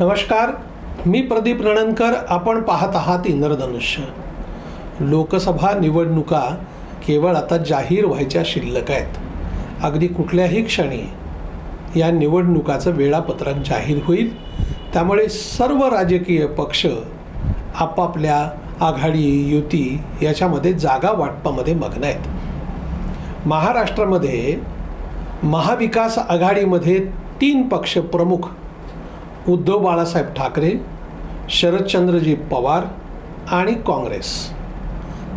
नमस्कार मी प्रदीप रणनकर आपण पाहत आहात इंद्रधनुष्य. लोकसभा निवडणुका केवळ आता जाहीर व्हायच्या शिल्लक आहेत. अगदी कुठल्याही क्षणी या निवडणुकाचं वेळापत्रक जाहीर होईल. त्यामुळे सर्व राजकीय पक्ष आपापल्या आघाडी युती याच्यामध्ये जागा वाटपामध्ये मग्न आहेत. महाराष्ट्रामध्ये महाविकास आघाडीमध्ये तीन पक्ष प्रमुख उद्धव बाळासाहेब ठाकरे शरदचंद्रजी पवार आणि काँग्रेस.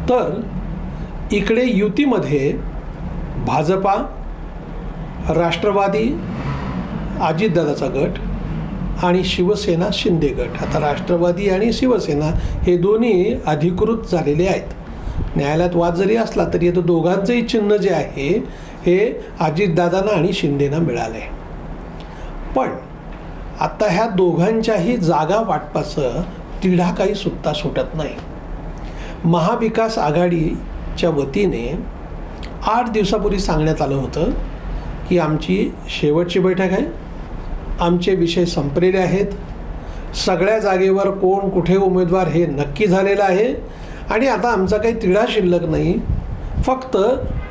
तर इकडे युतीमध्ये भाजपा राष्ट्रवादी अजितदादाचा गट आणि शिवसेना शिंदे गट. आता राष्ट्रवादी आणि शिवसेना हे दोन्ही अधिकृत झालेले आहेत. न्यायालयात वाद जरी असला तरी आता दोघांचंही चिन्ह जे आहे हे अजितदादांना आणि शिंदेना मिळालं आहे पण आता ह्या दोघांच्याही जागा वाटपाचं तिढा काही सुट्टा सुटत नाही. महाविकास आघाडीच्या वतीने आठ दिवसापूर्वी सांगण्यात आलं होतं की आमची शेवटची बैठक आहे. आमचे विषय संपलेले आहेत. सगळ्या जागेवर कोण कुठे उमेदवार हे नक्की झालेलं आहे. आणि आता आमचा काही तिढा शिल्लक नाही. फक्त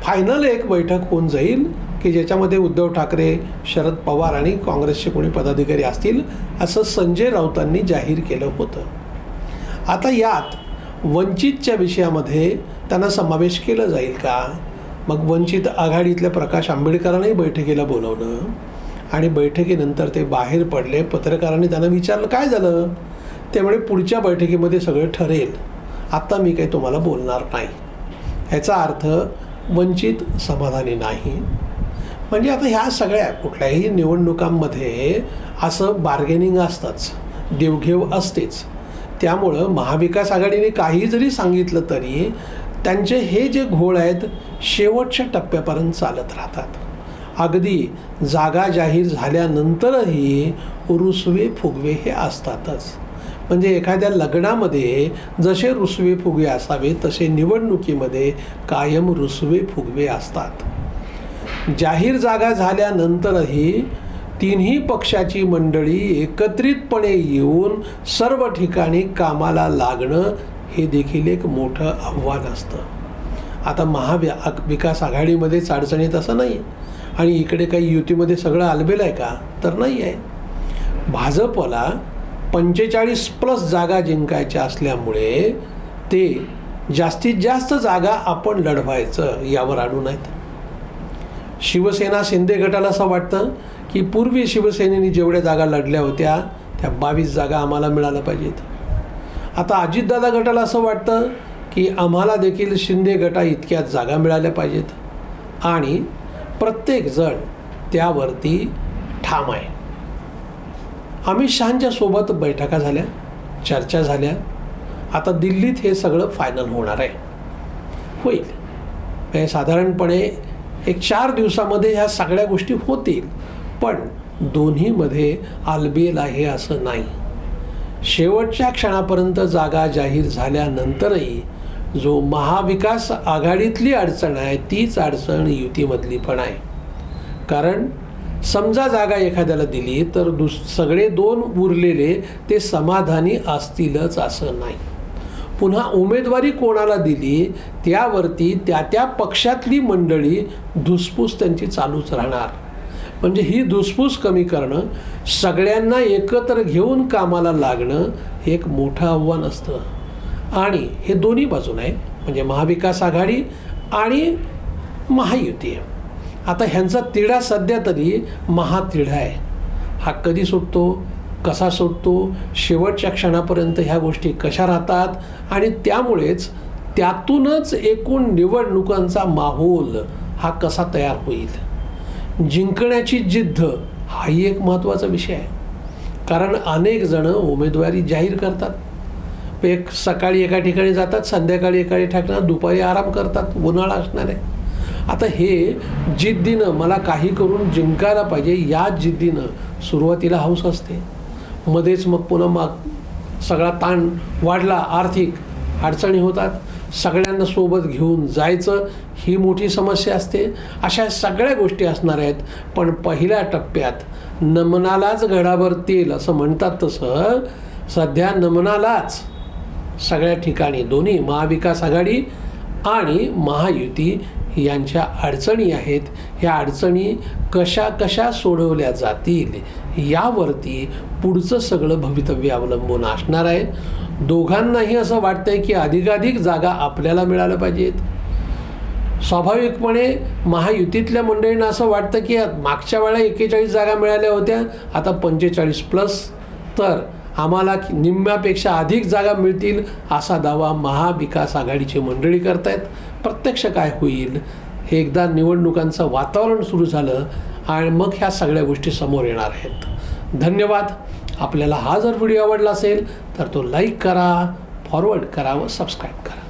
फायनल एक बैठक होऊन जाईल. की ज्याच्यामध्ये उद्धव ठाकरे शरद पवार आणि काँग्रेसचे कोणी पदाधिकारी असतील असं संजय राऊतांनी जाहीर केलं होतं. आता यात वंचितच्या विषयामध्ये त्यांना समावेश केला जाईल का? मग वंचित आघाडीतल्या प्रकाश आंबेडकरांनाही बैठकीला बोलवलं आणि बैठकीनंतर ते बाहेर पडले. पत्रकारांनी त्यांना विचारलं काय झालं? त्यामुळे पुढच्या बैठकीमध्ये सगळं ठरेल. आत्ता मी काही तुम्हाला बोलणार नाही. ह्याचा अर्थ वंचित समाधानी नाही. म्हणजे आता ह्या सगळ्या कुठल्याही निवडणुकांमध्ये असं बार्गेनिंग असतंच देवघेव असतेच. त्यामुळं महाविकास आघाडीने काही जरी सांगितलं तरी त्यांचे हे जे घोळ आहेत शेवटच्या टप्प्यापर्यंत चालत राहतात. अगदी जागा जाहीर झाल्यानंतरही रुसवे फुगवे हे असतातच. म्हणजे एखाद्या लग्नामध्ये जसे रुसवे फुगवे असावे तसे निवडणुकीमध्ये कायम रुसवे फुगवे असतात. जाहीर जागा झाल्यानंतरही तिन्ही पक्षाची मंडळी एकत्रितपणे येऊन सर्व ठिकाणी कामाला लागणं हे देखील एक मोठं आव्हान असतं. आता महाव्या विकास आघाडीमध्येच अडचणीत असं नाही आणि इकडे काही युतीमध्ये सगळं आलबेल आहे का? तर नाही आहे भाजपला पंचेचाळीस प्लस जागा जिंकायच्या असल्यामुळे ते जास्तीत जास्त जागा आपण लढवायचं यावर अडून आहेत शिवसेना शिंदे गटाला असं वाटतं की पूर्वी शिवसेनेने जेवढ्या जागा लढल्या होत्या त्या बावीस जागा आम्हाला मिळाल्या पाहिजेत. आता अजितदादा गटाला असं वाटतं की आम्हाला देखील शिंदे गटा इतक्या जागा मिळाल्या पाहिजेत. आणि प्रत्येकजण त्यावरती ठाम आहे. अमित शहांच्या सोबत बैठका झाल्या चर्चा झाल्या. आता दिल्लीत हे सगळं फायनल होणार आहे. होईल. म्हणजे साधारणपणे एक चार दिवसामध्ये ह्या सगळ्या गोष्टी होतील. पण दोन्हीमध्ये आलबेल आहे असं नाही. शेवटच्या क्षणापर्यंत जागा जाहीर झाल्यानंतरही जो महाविकास आघाडीतली अडचण आहे तीच अडचण युतीमधली पण आहे. कारण समजा जागा एखाद्याला दिली तर दुस सगळे दोन उरलेले ते समाधानी असतीलच असं नाही. पुन्हा उमेदवारी कोणाला दिली त्यावरती त्या त्या पक्षातली मंडळी धुसफूस त्यांची चालूच राहणार. म्हणजे ही धुसफूस कमी करणं सगळ्यांना एकत्र घेऊन कामाला लागणं हे एक मोठं आव्हान असतं. आणि हे दोन्ही बाजून आहे. म्हणजे महाविकास आघाडी आणि महायुती आहे. आता ह्यांचा तिढा सध्या तरी महातिढा आहे. हा कधी सुटतो? कसा सुटतो शेवटच्या क्षणापर्यंत ह्या गोष्टी कशा राहतात आणि त्यामुळेच त्यातूनच एकूण निवडणुकांचा माहोल हा कसा तयार होईल. जिंकण्याची जिद्द हाही एक महत्त्वाचा विषय आहे. कारण अनेक जणं उमेदवारी जाहीर करतात. एक सकाळी एका ठिकाणी जातात संध्याकाळी एका ठिकाणी दुपारी आराम करतात उन्हाळा असणार आहे. आता हे जिद्दीनं मला काही करून जिंकायला पाहिजे या जिद्दीनं सुरुवातीला हौस असते. मध्येच मग पुन्हा मग सगळा ताण वाढला आर्थिक अडचणी होतात. सगळ्यांना सोबत घेऊन जायचं ही मोठी समस्या असते. अशा सगळ्या गोष्टी असणार आहेत पण पहिल्या टप्प्यात नमनालाच घडाभर तेल असं म्हणतात तसं. सध्या नमनालाच सगळ्या ठिकाणी दोन्ही महाविकास आघाडी आणि महायुती यांच्या अडचणी आहेत ह्या अडचणी कशा कशा सोडवल्या जातील यावरती पुढचं सगळं भवितव्य अवलंबून असणार आहे. दोघांनाही असं वाटतंय की अधिकाधिक जागा आपल्याला मिळाल्या पाहिजेत. स्वाभाविकपणे महायुतीतल्या मंडळींना असं वाटतं की मागच्या वेळा एक्केचाळीस जागा मिळाल्या होत्या आता पंचेचाळीस प्लस तर आम्हाला निम्म्यापेक्षा अधिक जागा मिळतील असा दावा महाविकास आघाडीची मंडळी करतायत. प्रत्यक्ष काय होईल? हे एकदा निवडणुकांचं वातावरण सुरू झालं आणि मग ह्या सगळ्या गोष्टी समोर येणार आहेत. धन्यवाद. आपल्याला हा जर व्हिडिओ आवडला असेल तर तो लाईक करा फॉरवर्ड करा व सबस्क्राईब करा.